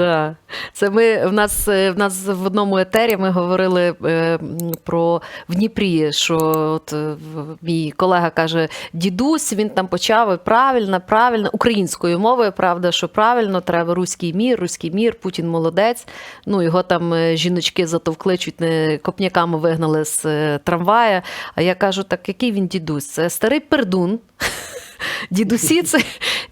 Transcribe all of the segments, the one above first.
Так. Це ми в нас е, в нас в одному етері ми говорили е, про в Дніпрі, що от е, мій колега каже: дідусь, він там почав правильно, правильно, українською мовою, правда, що правильно, треба руський мір, руський мір, Путін молодець. Ну його там е, жіночки затовкли, чуть не копняками вигнали з трамвая. А я кажу, так який він дідусь? Це старий пердун. Дідусі це,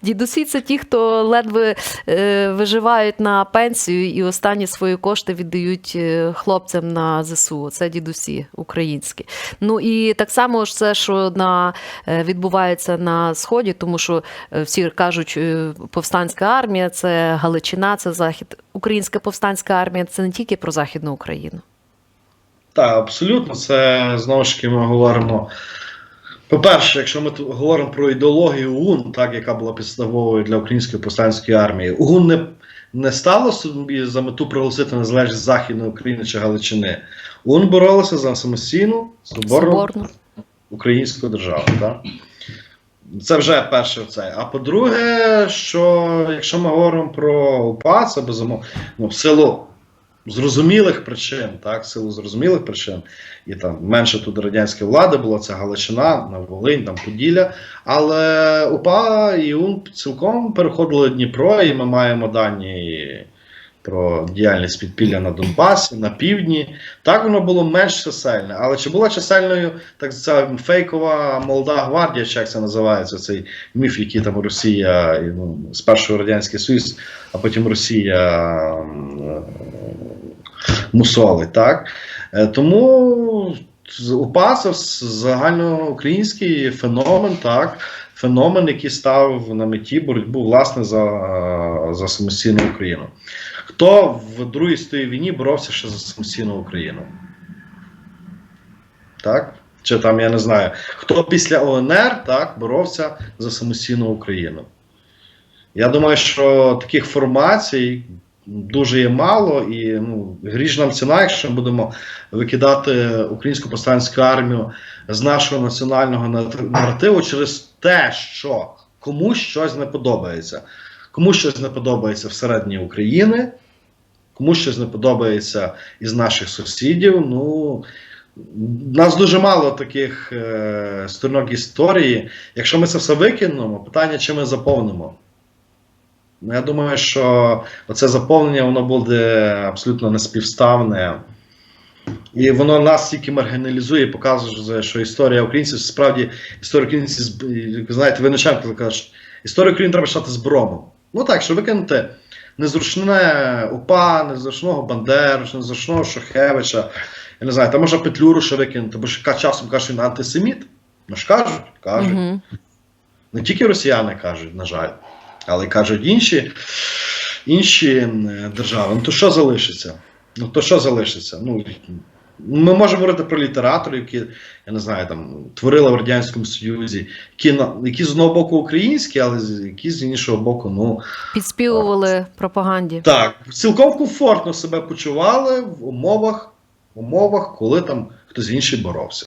дідусі це ті, хто ледве е, виживають на пенсію і останні свої кошти віддають е, хлопцям на ЗСУ. Це дідусі українські. Ну і так само ж це, що на, е, відбувається на Сході, тому що е, всі кажуть, повстанська армія це Галичина, це Захід. Українська повстанська армія це не тільки про Західну Україну. Так, абсолютно. Це знову ж таки ми говоримо. По-перше, якщо ми говоримо про ідеологію УН, так, яка була підставовою для української повстанської армії, УН не, не стало собі за мету проголосити незалежність Західної України чи Галичини. УН боролася за самостійну соборну Соборно. українську державу. Так? Це вже перше це. А по-друге, що якщо ми говоримо про УПА, це безумовно ну, в силу зрозумілих причин, так, силу зрозумілих причин, і там менше тут радянської влади було, це Галичина, на Волинь, там Поділля. Але УПА і УН цілком переходили Дніпро, і ми маємо дані. Про діяльність підпілля на Донбасі, на півдні. Так воно було менш чисельне. Але чи була чисельною так ця фейкова молода гвардія, чи як це називається, цей міф, який там Росія, ну, спершу Радянський Союз, а потім Росія м, е, так? Е, Тому УПА це загальноукраїнський феномен, так? Феномен, який став на меті боротьбу власне за, за самостійну Україну. Хто в Другій світовій війні боровся ще за самостійну Україну? Так? Чи там я не знаю, хто після ОНР так, боровся за самостійну Україну? Я думаю, що таких формацій дуже є мало, і ну, гріш нам ціна, якщо ми будемо викидати українську повстанську армію з нашого національного наративу через те, що комусь щось не подобається. Комусь щось не подобається всередині України, комусь щось не подобається із наших сусідів. Ну, у нас дуже мало таких е, сторінок історії. Якщо ми це все викинемо, питання, чи ми заповнимо. Ну, я думаю, що оце заповнення воно буде абсолютно неспівставне. І воно нас тільки маргіналізує, показує, що історія українців справді історія українців, знаєте, ви начальник кажуть, історію України треба читати з бромом. Ну так, що викинути незручне УПА, незручного Бандеру, незручного Шухевича. Я не знаю, там можна Петлюру ще викинути, бо ж часом кажуть, що він антисеміт. Ну ж кажуть, кажуть. Угу. Не тільки росіяни кажуть, на жаль, але кажуть інші, інші держави. Ну то що залишиться? Ну то що залишиться? Ну, ми можемо говорити про літераторів, які, я не знаю, там творили в Радянському Союзі, які, які з одного боку українські, але які з іншого боку, ну Підспівували пропаганді. так, цілком комфортно себе почували в умовах, умовах, коли там хтось інший боровся.